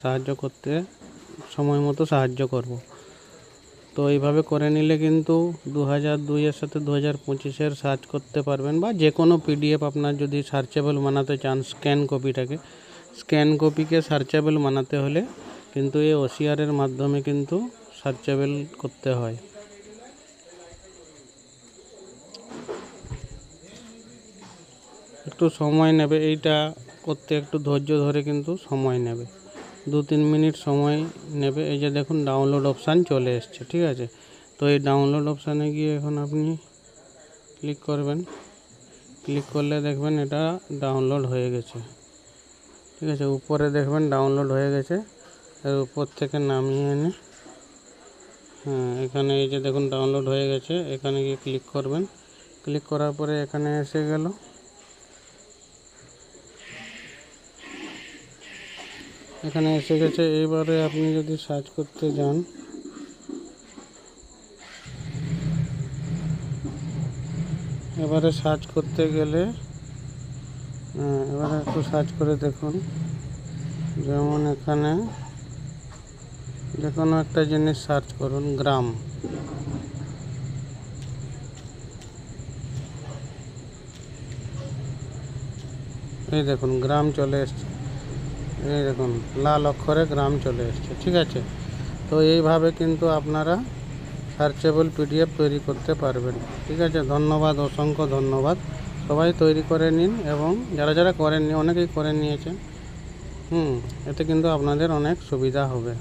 সাহায্য করতে, সময় মতো সাহায্য করব। তো এইভাবে করে নিলে কিন্তু দু হাজার দুইয়ের সাথে দু হাজার পঁচিশের সার্চ করতে পারবেন বা যে কোনো পিডিএফ আপনার যদি সার্চেবল বানাতে চান, স্ক্যান কপিটাকে, স্ক্যান কপিকে সার্চেবল বানাতে হলে কিন্তু এই ওসিআরের মাধ্যমে কিন্তু সার্চেবল করতে হয়। একটু সময় নেবে, এইটা করতে একটু ধৈর্য ধরে কিন্তু সময় নেবে। দু তিন মিনিট সময় নেবে। এই যে দেখুন ডাউনলোড অপশান চলে এসছে, ঠিক আছে? তো এই ডাউনলোড অপশানে গিয়ে এখন আপনি ক্লিক করবেন। ক্লিক করলে দেখবেন এটা ডাউনলোড হয়ে গেছে, ঠিক আছে? উপরে দেখবেন ডাউনলোড হয়ে গেছে। এর উপর থেকে নামিয়ে এনে হ্যাঁ এখানে এই যে দেখুন ডাউনলোড হয়ে গেছে। এখানে গিয়ে ক্লিক করবেন। ক্লিক করার পরে এখানে এসে গেল। এখানে এসে গেছে। এবারে আপনি যদি সার্চ করতে যান এবারে সার্চ করতে গেলে হ্যাঁ, এবারে একটু সার্চ করে দেখুন। যেমন এখানে যে কোনো একটা জিনিস সার্চ করুন গ্রাম। এই দেখুন গ্রাম চলে এসছে। এই দেখুন লাল অক্ষরে গ্রাম চলে এসছে, ঠিক আছে? তো এইভাবে কিন্তু আপনারা সার্চেবল পিডিএফ তৈরি করতে পারবেন, ঠিক আছে? ধন্যবাদ, অসংখ্য ধন্যবাদ। সবাই তৈরি করে নিন এবং যারা যারা করেননি, অনেকেই করে নিয়েছেন। হুম, এতে কিন্তু আপনাদের অনেক সুবিধা হবে।